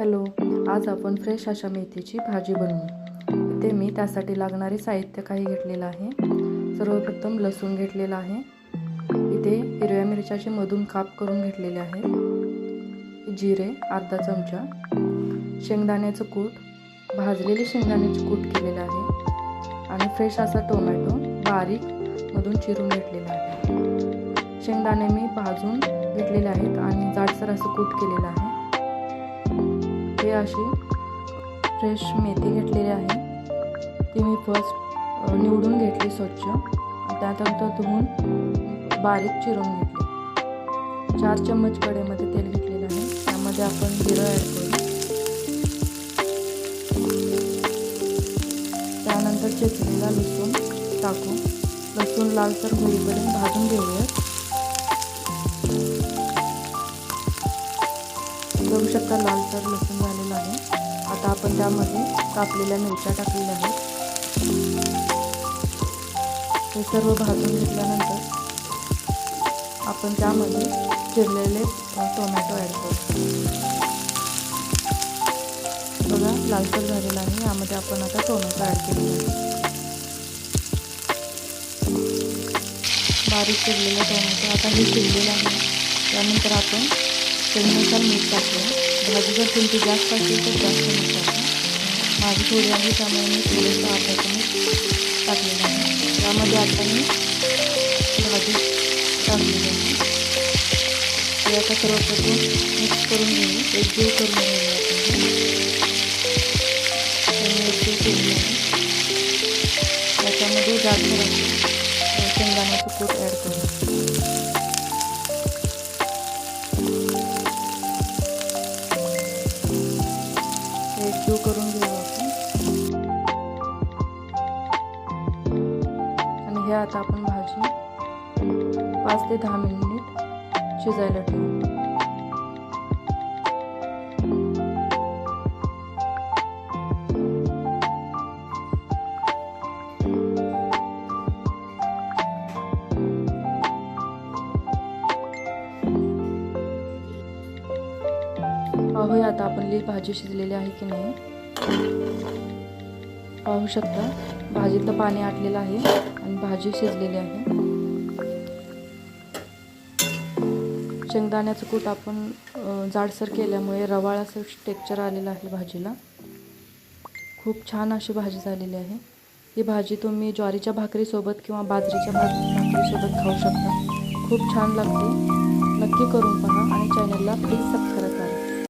Hello आज आपण fresh अशा मेथीची भाजी बनवू. इथे मी त्यासाठी लागणारे साहित्य काही घेतलेलं आहे. सर्वप्रथम लसूण घेतलेलं आहे. इथे हिरव्या मिरच्याचे मधून काप करून घेतलेले आहे जिरे अर्धा चमचा. शेंगदाण्याचं कूट. भाजलेले शेंगदाण्याचे कूट केलेलं आहे. आणि फ्रेश असा टोमॅटो बारीक मधून चिरून घेतलेला आहे. शेंगदाणे मी भाजून घेतलेले आहेत आणि जाडसर असं कूट केलेलं आहे. हे अशी फ्रेश मेथी घेतलेली आहे. ती मी फर्स्ट निवडून घेतली स्वच्छ. त्यानंतर धुवून बारीक चिरून घेतली. चार चम्मच कडेमध्ये तेल घेतलेलं आहे. त्यामध्ये आपण जिरं ॲड करू. त्यानंतर चेचलेला लसूण टाकू. लसूण लालसर होईपर्यंत भाजून घेऊयात. बघू शकता लालसर लसूण झालेलं आहे. आता आपण त्यामध्ये कापलेल्या मिरच्या टाकलेल्या आहेत. हे सर्व भाजून घेतल्यानंतर आपण त्यामध्ये चिरलेले टोमॅटो ॲड करतो बघा लालसर झालेला आहे. यामध्ये आपण आता टोमॅटो ॲड केलेला आहे. बारीक चिरलेलं टोमॅटो आता हे चिरलेलं आहे. त्यानंतर आपण चवीनुसार मीठ टाकलं भाजी जर तुमची जास्त असेल तर जास्त मीठ टाका माझी थोडी आहे त्यामुळे मी थोडंसं अर्धा चमच टाकलेलं आहे त्यामध्ये आता मी भाजी टाकलेली आहे ते आता सर्वप्रथम मिक्स करून घेऊ एकजीव करून घेऊया एकजीव केलेलं आहे त्याच्यामध्ये करू। एकजीव करून घेऊ आपण. आणि हे आता आपण भाजी पाच ते दहा मिनिट शिजायला ठेवू. पाहूया आता आपली भाजी शिजलेली आहे की नाही. पाहू शकता भाजीतलं पाणी आटलेलं आहे आणि भाजी शिजलेली आहे. शेंगदाण्याचं कूट आपण जाडसर केल्यामुळे रवाळ असं टेक्चर आलेलं आहे भाजीला. खूप छान अशी भाजी झालेली आहे. ही भाजी तुम्ही ज्वारीच्या भाकरीसोबत किंवा बाजरीच्या भाकरीसोबत खाऊ शकता. खूप छान लागते. नक्की करून पहा आणि चॅनलला प्लीज सबस्क्राईब